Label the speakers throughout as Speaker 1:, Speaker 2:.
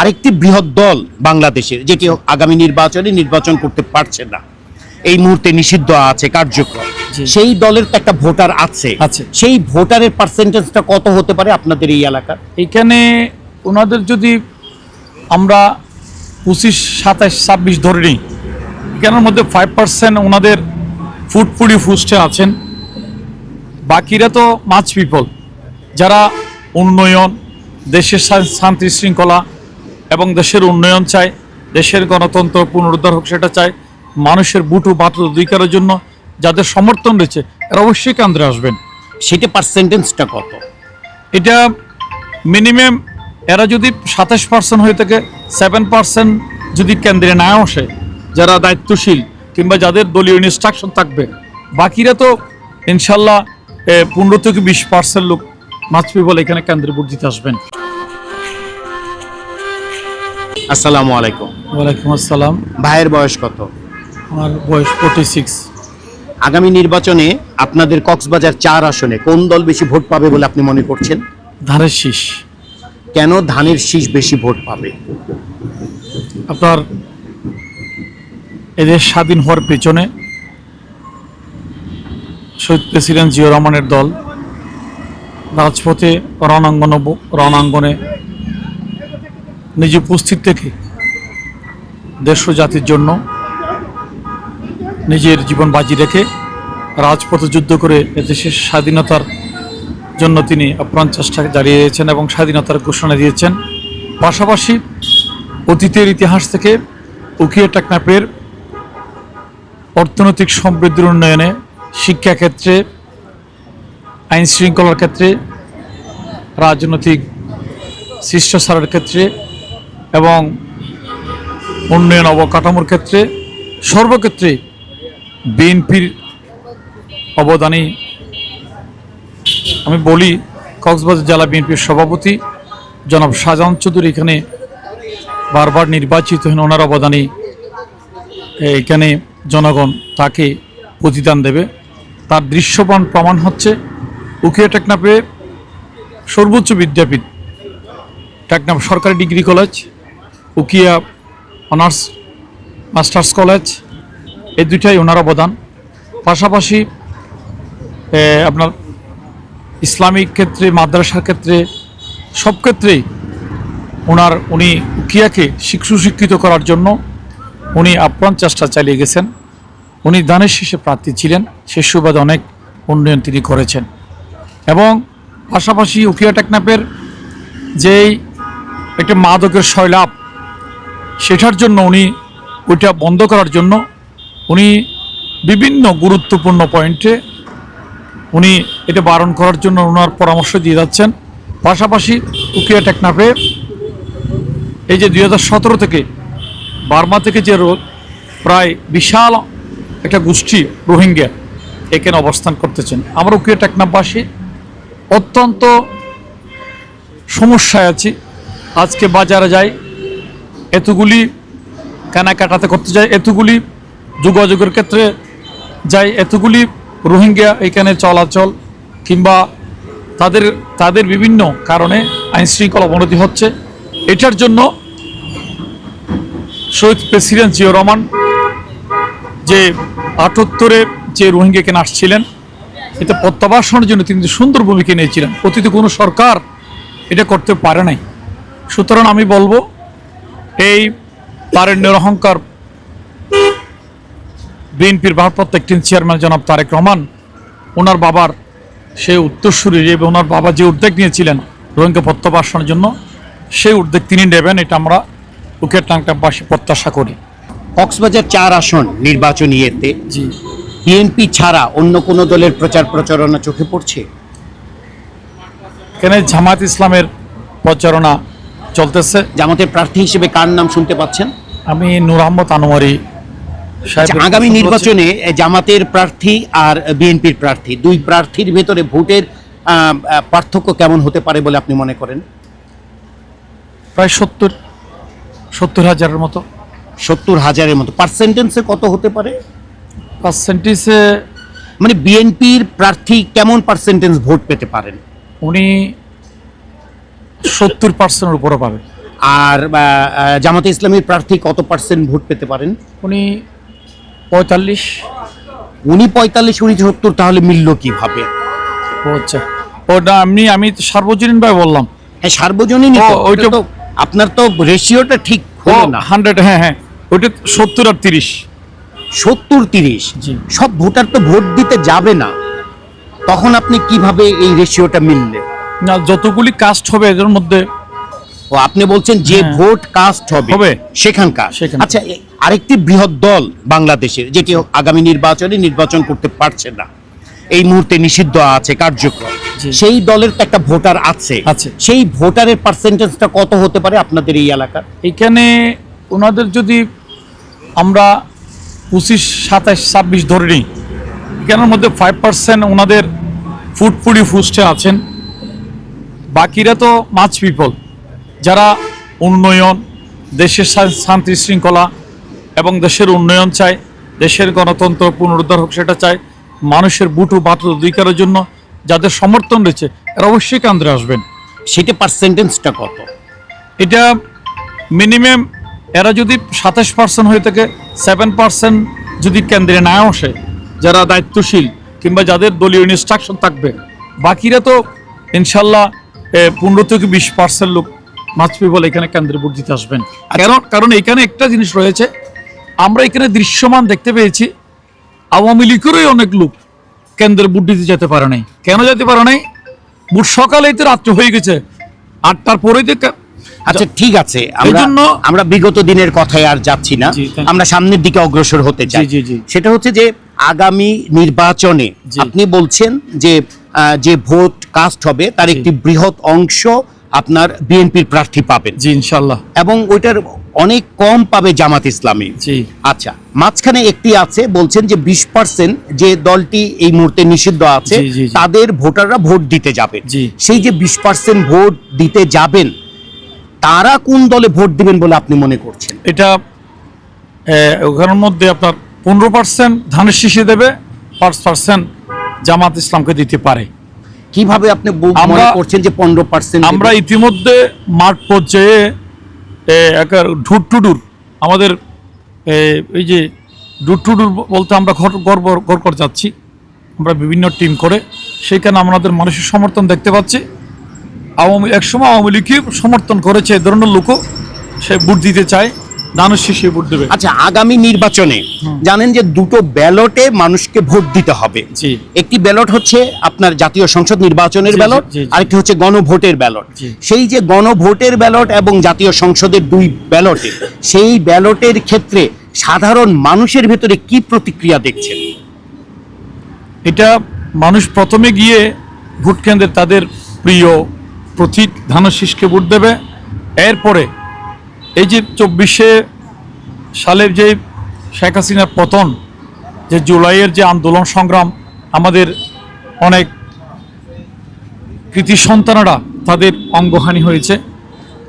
Speaker 1: আরেকটি বৃহৎ দল বাংলাদেশের যেটি আগামী নির্বাচনে নির্বাচন করতে পারছে না। এই মুহূর্তে নিষিদ্ধ আছে কার্যক্রম। সেই দলের তো একটা ভোটার আছে। সেই ভোটারের পার্সেন্টেজটা কত হতে পারে আপনাদের এই এলাকার?
Speaker 2: এখানে ওনাদের যদি আমরা পঁচিশ সাতাশ ছাব্বিশ ধরে নিই এখানের মধ্যে ফাইভ পার্সেন্ট ওনাদের ফুটফুডি ফুস্টে আছেন। বাকিরা তো মাছ পিপল যারা উন্নয়ন দেশের শান্তি শৃঙ্খলা এবং দেশের উন্নয়ন চায় দেশের গণতন্ত্র পুনরুদ্ধার হোক সেটা চায় মানুষের বুটু বাটু অধিকারের জন্য যাদের সমর্থন রয়েছে এরা অবশ্যই কেন্দ্রে আসবেন।
Speaker 1: সেটা পার্সেন্টেজটা কত?
Speaker 2: এটা মিনিমাম এরা যদি সাতাশ পার্সেন্ট হয়ে থাকে সেভেন পার্সেন্ট যদি কেন্দ্রে না আসে যারা দায়িত্বশীল কিংবা যাদের দলীয় ইনস্ট্রাকশন থাকবে বাকিরা তো ইনশাল্লাহ পনেরো থেকে বিশ পার্সেন্ট লোক মাছ বলে এখানে কেন্দ্রে ভোট দিতে আসবেন।
Speaker 1: আসসালামু আলাইকুম।
Speaker 2: ওয়ালাইকুম আসসালাম।
Speaker 1: ভাইয়ের বয়স কত?
Speaker 2: আমার বয়স ফোর্টি সিক্স
Speaker 1: আগামী নির্বাচনে আপনাদের কক্সবাজার চার আসনে কোন দল বেশি ভোট পাবে বলে আপনি মনে করছেন?
Speaker 2: ধানের শীষ।
Speaker 1: কেন ধানের শীষ বেশি ভোট পাবে?
Speaker 2: আপনার এদের স্বাধীন হওয়ার পেছনে শহীদ প্রেসিডেন্ট জিয়া রহমানের দল রাজপথে রণাঙ্গন রণাঙ্গনে নিজে উপস্থিত থেকে দেশ জাতির জন্য নিজের জীবন বাজি রেখে রাজপথে যুদ্ধ করে এদেশের স্বাধীনতার জন্য তিনি আপ্রাণ চেষ্টা জারিয়েছেন এবং স্বাধীনতার ঘোষণা দিয়েছেন। পাশাপাশি অতীতের ইতিহাস থেকে উকিয়া টেকনাপের অর্থনৈতিক সমৃদ্ধির উন্নয়নে শিক্ষাক্ষেত্রে আইন শৃঙ্খলার ক্ষেত্রে, রাজনৈতিক শিষ্টাচারের ক্ষেত্রে এবং উন্নয়ন অবকাঠামোর ক্ষেত্রে সর্বক্ষেত্রে বিএনপির অবদানই আমি বলি, কক্সবাজার জেলা বিএনপির সভাপতি জনাব শাহজাহান চৌধুরী এখানে বারবার নির্বাচিত হন। ওনার অবদানে এখানে জনগণ তাকে প্রতিদান দেবে। তার দৃশ্যমান প্রমাণ হচ্ছে উকিয়া টেকনাপে সর্বোচ্চ বিদ্যাপীঠ, টেকনাফ সরকারি degree college. Ukhia honours, masters college, এই দুইটাই ওনার অবদান। পাশাপাশি আপনার ইসলামিক ক্ষেত্রে, মাদ্রাসার ক্ষেত্রে, সব ক্ষেত্রেই ওনার, উনি উকিয়াকে শিক্ষু শিক্ষিত করার জন্য উনি আপ্রাণ চেষ্টা চালিয়ে গেছেন। উনি দানের শেষে প্রার্থী ছিলেন। সে সুবাদে অনেক উন্নয়ন তিনি করেছেন। এবং পাশাপাশি উকিয়া টেকনাপের যেই একটা মাদকের শৈলাভ সেটার জন্য উনি ওইটা বন্ধ করার জন্য উনি বিভিন্ন গুরুত্বপূর্ণ পয়েন্টে উনি এটা বারণ করার জন্য ওনার পরামর্শ দিয়ে যাচ্ছেন। পাশাপাশি উকিয়া টেকনাফে এই যে দু হাজার সতেরো থেকে বার্মা থেকে যে প্রায় বিশাল একটা গোষ্ঠী রোহিঙ্গা এখানে অবস্থান করতেছেন। আমরা উকিয়া টেকনাফবাসী অত্যন্ত সমস্যায় আছি। আজকে বাজারে যাই এতগুলি কেনাকাটাতে করতে যাই, এতগুলি যোগাযোগের ক্ষেত্রে যাই, এতগুলি রোহিঙ্গা এখানে চলাচল কিংবা তাদের তাদের বিভিন্ন কারণে আইন শৃঙ্খলা অবনতি হচ্ছে। এটার জন্য শহীদ প্রেসিডেন্ট জিয়া রহমান যে আটাত্তরে যে রোহিঙ্গা এখানে আসছিলেন, এটা প্রত্যাবাসনের জন্য তিনি সুন্দর ভূমিকা নিয়েছিলেন, অতীতে কোনো সরকার এটা করতে পারে নাই। সুতরাং আমি বলব এই তারেন্যের অহংকার বিএনপির ভারপ্রাপ্ত একটিন চেয়ারম্যান জনাব তারেক রহমান ওনার বাবার সে উত্তরসূরি এবং ওনার বাবা যে উদ্যোগ নিয়েছিলেন রোহিঙ্গা প্রত্যাবাসনের জন্য সেই উদ্যোগ তিনি নেবেন এটা আমরা উকের টাংটাবাসী প্রত্যাশা করি।
Speaker 1: কক্সবাজার চার আসন নির্বাচনী
Speaker 2: জি।
Speaker 1: বিএনপি ছাড়া অন্য কোনো দলের প্রচার প্রচারণা চোখে পড়ছে?
Speaker 2: কেন জামায়াত ইসলামের প্রচারণা চলতেছে।
Speaker 1: জামাতের প্রার্থী হিসেবে কার নাম শুনতে পাচ্ছেন?
Speaker 2: আমি নূর আহমদ আনোয়ারি।
Speaker 1: আচ্ছা, আগামী নির্বাচনে জামাতের প্রার্থী আর বিএনপির প্রার্থী দুই প্রার্থীর ভেতরে ভোটের পার্থক্য কেমন হতে পারে বলে আপনি মনে করেন?
Speaker 2: প্রায় সত্তর সত্তর হাজারের মতো।
Speaker 1: সত্তর হাজারের মতো। পার্সেন্টেন্সে কত হতে পারে?
Speaker 2: পার্সেন্টেজে
Speaker 1: মানে বিএনপির প্রার্থী কেমন পার্সেন্টেজ ভোট পেতে পারেন?
Speaker 2: উনি সত্তর পার্সেন্টের উপরে পাবে।
Speaker 1: আর জামাতে ইসলামীর প্রার্থী কত পার্সেন্ট ভোট পেতে পারেন?
Speaker 2: উনি পঁয়তাল্লিশ।
Speaker 1: উনি পঁয়তাল্লিশ উনি সত্তর তাহলে মিলল কীভাবে?
Speaker 2: আচ্ছা ওটা আমি আমি সার্বজনীন ভাবে বললাম।
Speaker 1: হ্যাঁ সার্বজনীন
Speaker 2: ওইটা-
Speaker 1: তো আপনার তো রেশিওটা ঠিক হলো না।
Speaker 2: হান্ড্রেড হ্যাঁ হ্যাঁ ওইটা সত্তর আর তিরিশ।
Speaker 1: সত্তর তিরিশ? সব ভোটার তো ভোট দিতে যাবে না। তখন আপনি কীভাবে এই রেশিওটা মিললে?
Speaker 2: না যতগুলি কাস্ট হবে এদের মধ্যে
Speaker 1: ও আপনি বলছেন যে
Speaker 2: হ্যাঁ।
Speaker 1: ভোট কাস্ট হবে
Speaker 2: হবে।
Speaker 1: সেখানকার। আচ্ছা আরেকটি বৃহৎ দল বাংলাদেশের যেটি আগামী নির্বাচনে নির্বাচন করতে পারছে না এই মুহূর্তে নিষিদ্ধ আছে কার্যক্রম। সেই দলের তো একটা ভোটার আছে। সেই ভোটারের পার্সেন্টেজটা কত হতে পারে আপনাদের এই এলাকার
Speaker 2: এখানে ওনাদের যদি আমরা পঁচিশ সাতাশ ছাব্বিশ ধরে নিই এখানের মধ্যে ফাইভ পার্সেন্ট ওনাদের ফুটফুড়ি ফুস্টে আছেন বাকিরা তো মাছ পিপল যারা উন্নয়ন দেশের শান্তি শৃঙ্খলা এবং দেশের উন্নয়ন চায় দেশের গণতন্ত্র পুনরুদ্ধার হোক সেটা চায় মানুষের বুটু বাটুর অধিকারের জন্য যাদের সমর্থন রয়েছে এরা অবশ্যই কেন্দ্রে আসবেন।
Speaker 1: সেটা পার্সেন্টেজটা কত?
Speaker 2: এটা মিনিমাম এরা যদি সাতাশ পার্সেন্ট হয়ে থাকে সেভেন পার্সেন্ট যদি কেন্দ্রে না আসে যারা দায়িত্বশীল কিংবা যাদের দলীয় ইনস্ট্রাকশন থাকবে বাকিরা তো ইনশাল্লাহ পনেরো থেকে বিশ পার্সেন্ট লোক মাছ পিপল এখানে কেন্দ্রে ভোট দিতে আসবেন কারণ কারণ এখানে একটা জিনিস রয়েছে আমরা এখানে দৃশ্যমান দেখতে পেয়েছি আওয়ামী লীগেরই অনেক লোক কেন্দ্রে ভোট দিতে যেতে পারে নাই কেন যেতে পারে নাই ভোট সকালেই তো রাত্রে হয়ে গেছে আটটার পরেই তো
Speaker 1: আচ্ছা ঠিক আছে আমরা আমরা বিগত দিনের কথায় আর যাচ্ছি না. আমরা সামনের দিকে অগ্রসর হতে চাই। সেটা হচ্ছে যে আগামী নির্বাচনে। আপনি বলছেন যে যে ভোট কাস্ট হবে তার একটি বৃহৎ অংশ আপনার বিএনপির প্রার্থী পাবেন।
Speaker 2: জি ইনশাল্লাহ
Speaker 1: এবং ওইটার অনেক কম পাবে জামাত ইসলামী।
Speaker 2: জি।
Speaker 1: আচ্ছা মাঝখানে একটি আছে বলছেন যে বিশ পার্সেন্ট যে দলটি এই মুহূর্তে নিষিদ্ধ আছে। তাদের ভোটাররা ভোট দিতে যাবেন।
Speaker 2: জি।
Speaker 1: সেই যে বিশ পার্সেন্ট ভোট দিতে যাবেন তারা কোন দলে ভোট দিবেন বলে আপনি মনে করছেন?
Speaker 2: এটা ওখানের মধ্যে আপনার পনেরো পার্সেন্ট ধানের শীষে দেবে পাঁচ পার্সেন্ট জামাত ইসলামকে দিতে পারে।
Speaker 1: কীভাবে আপনি মনে
Speaker 2: আমরা-
Speaker 1: করছেন যে পনেরো পার্সেন্ট
Speaker 2: আমরা ইতিমধ্যে মাঠ পর্যায়ে ঢুট টুডুর আমাদের এই যে ডুট টুডুর বলতে আমরা ঘর গর্ব গড় করে যাচ্ছি। আমরা বিভিন্ন টিম করে সেখানে আমাদের মানুষের সমর্থন দেখতে পাচ্ছি। আওয়ামী একসময় আওয়ামী লীগকে সমর্থন করেছে এ ধরনের লোকও সে ভোট দিতে চায়। শীষে ভোট দেবে।
Speaker 1: আচ্ছা আগামী নির্বাচনে জানেন যে দুটো ব্যালটে মানুষকে ভোট দিতে হবে। একটি ব্যালট হচ্ছে আপনার জাতীয় সংসদ নির্বাচনের ব্যালট। আরেকটি হচ্ছে গণভোটের ব্যালট। সেই যে গণভোটের ব্যালট এবং জাতীয় সংসদের দুই ব্যালটে সেই ব্যালটের ক্ষেত্রে সাধারণ মানুষের ভেতরে কি প্রতিক্রিয়া দেখছেন?
Speaker 2: এটা মানুষ প্রথমে গিয়ে ভোট কেন্দ্রে তাদের প্রিয় প্রতীক ধানশীষকে ভোট দেবে। এরপরে এই যে চব্বিশে সালের যে শেখ হাসিনার পতন যে জুলাইয়ের যে আন্দোলন সংগ্রাম আমাদের অনেক কৃতি সন্তানরা তাদের অঙ্গহানি হয়েছে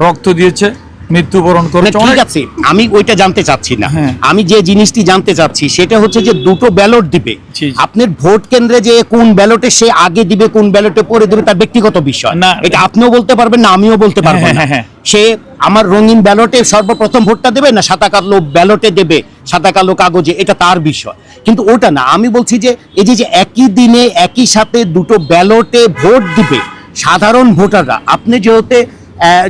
Speaker 2: রক্ত দিয়েছে মৃত্যুবরণ করেছে
Speaker 1: ঠিক
Speaker 2: অনেক
Speaker 1: আছে আমি ওইটা জানতে চাচ্ছি না
Speaker 2: হ্যাঁ।
Speaker 1: আমি যে জিনিসটি জানতে চাচ্ছি সেটা হচ্ছে যে দুটো ব্যালট দিবে। আপনার ভোট কেন্দ্রে যে কোন ব্যালটে সে আগে দিবে কোন ব্যালটে পরে দিবে তার ব্যক্তিগত বিষয়
Speaker 2: না।
Speaker 1: এটা আপনিও বলতে পারবেন না আমিও বলতে পারব না
Speaker 2: হ্যাঁ, হ্যাঁ।
Speaker 1: সে আমার রঙিন ব্যালটে সর্বপ্রথম ভোটটা দেবে না সাদা কালো ব্যালটে দেবে সাদা কালো কাগজে? এটা তার বিষয়। কিন্তু ওটা না। আমি বলছি যে এই যে যে একই দিনে একই সাথে দুটো ব্যালটে ভোট দিবে সাধারণ ভোটাররা আপনি যেহেতু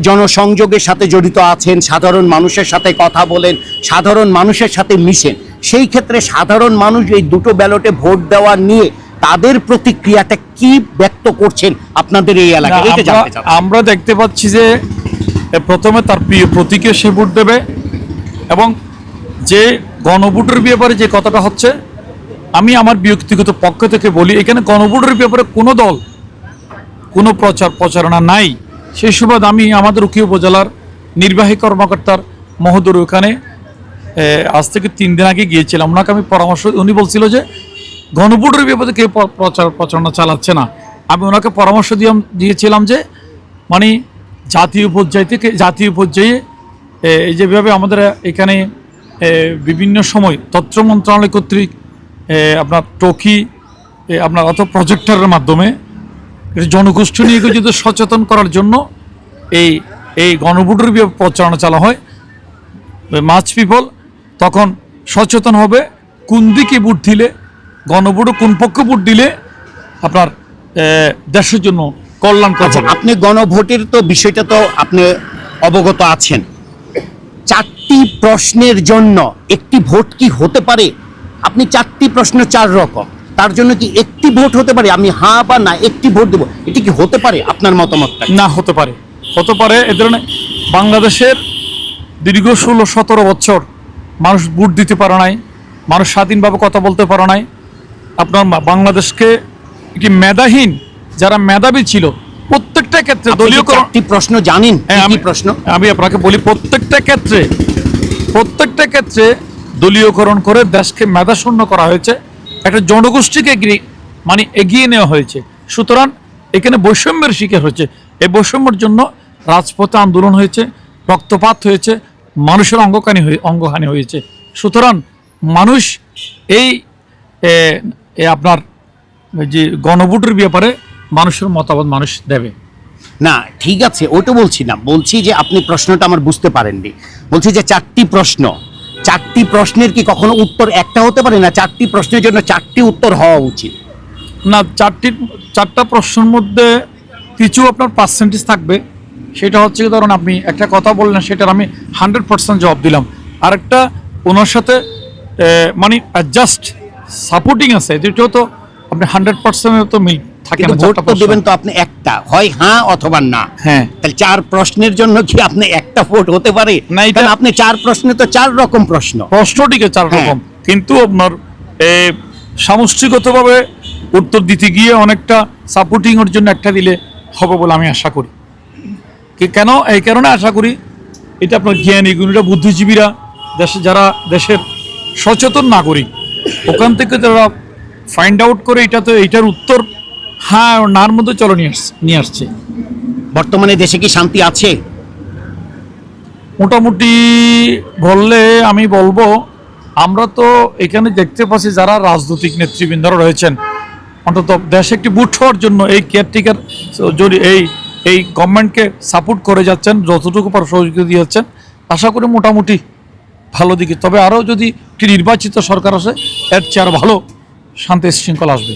Speaker 1: জনসংযোগের সাথে জড়িত আছেন সাধারণ মানুষের সাথে কথা বলেন সাধারণ মানুষের সাথে মিশেন সেই ক্ষেত্রে সাধারণ মানুষ এই দুটো ব্যালটে ভোট দেওয়া নিয়ে তাদের প্রতিক্রিয়াটা কি ব্যক্ত করছেন আপনাদের এই এলাকায়?
Speaker 2: আমরা- দেখতে পাচ্ছি যে প্রথমে তার প্রিয় প্রতীকে সে ভোট দেবে এবং যে গণভোটের ব্যাপারে যে কথাটা হচ্ছে, আমি আমার ব্যক্তিগত পক্ষ থেকে বলি, এখানে গণভোটের ব্যাপারে কোনো দল কোনো প্রচার প্রচারণা নাই। সেই সুবাদ আমি আমাদের উকিল উপজেলার নির্বাহী কর্মকর্তার মহোদর ওখানে আজ থেকে তিন দিন আগে গিয়েছিলাম। ওনাকে আমি পরামর্শ, উনি বলছিল যে গণভোটের ব্যাপারে কেউ প্রচার প্রচারণা চালাচ্ছে না। আমি ওনাকে পরামর্শ দিয়ে দিয়েছিলাম যে মানে জাতীয় পর্যায় থেকে জাতীয় পর্যায়ে এই যেভাবে আমাদের এখানে বিভিন্ন সময় তথ্য মন্ত্রণালয় কর্তৃক আপনার টকি আপনার অত প্রজেক্টরের মাধ্যমে জনগোষ্ঠী নিয়ে যদি সচেতন করার জন্য এই এই গণভোটের প্রচারণা চালা হয়। মাছ পিপল তখন সচেতন হবে, কোন দিকে ভোট দিলে, গণভোটে কোন পক্ষে ভোট দিলে আপনার দেশের জন্য কল্যাণ
Speaker 1: আচ্ছা আপনি গণভোটের তো বিষয়টা তো আপনি অবগত আছেন। চারটি প্রশ্নের জন্য একটি ভোট কি হতে পারে? আপনি চারটি প্রশ্ন চার রকম। তার জন্য কি একটি ভোট হতে পারে? আমি হ্যাঁ বা না একটি ভোট দেবো। এটি কি হতে পারে আপনার মতামতটা?
Speaker 2: না হতে পারে। হতে পারে এ ধরনের বাংলাদেশের দীর্ঘ ষোলো সতেরো বছর মানুষ ভোট দিতে পারে নাই মানুষ স্বাধীনভাবে কথা বলতে পারে নাই। আপনার বাংলাদেশকে একটি মেধাহীন যারা মেধাবী ছিল প্রত্যেকটা ক্ষেত্রে দলীয়
Speaker 1: প্রশ্ন জানেন
Speaker 2: হ্যাঁ, আমি
Speaker 1: প্রশ্ন?
Speaker 2: আমি আপনাকে বলি প্রত্যেকটা ক্ষেত্রে প্রত্যেকটা ক্ষেত্রে দলীয়করণ করে দেশকে মেধাশূন্য করা হয়েছে। একটা জনগোষ্ঠীকে মানে এগিয়ে নেওয়া হয়েছে। সুতরাং এখানে বৈষম্যের শিকার হয়েছে। এই বৈষম্যের জন্য রাজপথে আন্দোলন হয়েছে রক্তপাত হয়েছে মানুষের অঙ্গহানি হয়ে অঙ্গহানি হয়েছে। সুতরাং মানুষ এই আপনার যে গণভোটের ব্যাপারে মানুষের মতামত মানুষ দেবে।
Speaker 1: না ঠিক আছে ওটা বলছি না। বলছি যে আপনি প্রশ্নটা আমার বুঝতে পারেননি। বলছি যে চারটি প্রশ্ন। চারটি প্রশ্নের কি কখনো উত্তর একটা হতে পারে না? চারটি প্রশ্নের জন্য চারটি উত্তর হওয়া উচিত।
Speaker 2: না চারটি চারটা প্রশ্নের মধ্যে কিছু আপনার পার্সেন্টেজ থাকবে। সেটা হচ্ছে কি ধরুন আপনি একটা কথা বললেন সেটার আমি হান্ড্রেড পার্সেন্ট জবাব দিলাম। আরেকটা ওনার সাথে মানে জাস্ট সাপোর্টিং আছে। দুটো তো আপনি হান্ড্রেড পার্সেন্ট তো মিল থাকে
Speaker 1: ভোট তো দেবেন তো আপনি একটা। হয় হ্যাঁ অথবা না।
Speaker 2: হ্যাঁ।
Speaker 1: তাহলে চার প্রশ্নের জন্য কি আপনি একটা ভোট হতে পারে?
Speaker 2: না, এটা-
Speaker 1: আপনি চার প্রশ্নে তো চার রকম প্রশ্ন।
Speaker 2: প্রশ্নটিকে চার
Speaker 1: হ্যাঁ।
Speaker 2: রকম। কিন্তু আপনার এ, সামষ্টিকতভাবে উত্তর দিতে গিয়ে অনেকটা সাপোর্টিং এর জন্য একটা দিলে হবে বলে আমি আশা করি। কেন? এই কারণে আশা করি এটা আপনার জ্ঞানী গুণীরা বুদ্ধিজীবীরা দেশে যারা দেশের সচেতন নাগরিক ওখান থেকে যারা ফাইন্ড আউট করে এটা তো এইটার উত্তর হ্যাঁ নার মধ্যে চলো নিয়ে আসছে নিয়ে আসছে।
Speaker 1: বর্তমানে দেশে কি শান্তি আছে?
Speaker 2: মোটামুটি বললে আমি বলব আমরা তো এখানে দেখতে পাচ্ছি যারা রাজনৈতিক নেতৃবৃন্দরা রয়েছেন। অন্তত দেশে একটি বুট হওয়ার জন্য এই কেয়ারটেকার যদি এই এই গভর্নমেন্টকে সাপোর্ট করে যাচ্ছেন যতটুকু পার সহযোগিতা দিয়ে যাচ্ছেন আশা করি মোটামুটি ভালো দিকে। তবে আরও যদি একটি নির্বাচিত সরকার আসে এর চেয়ে আরও ভালো শান্তি শৃঙ্খলা আসবে।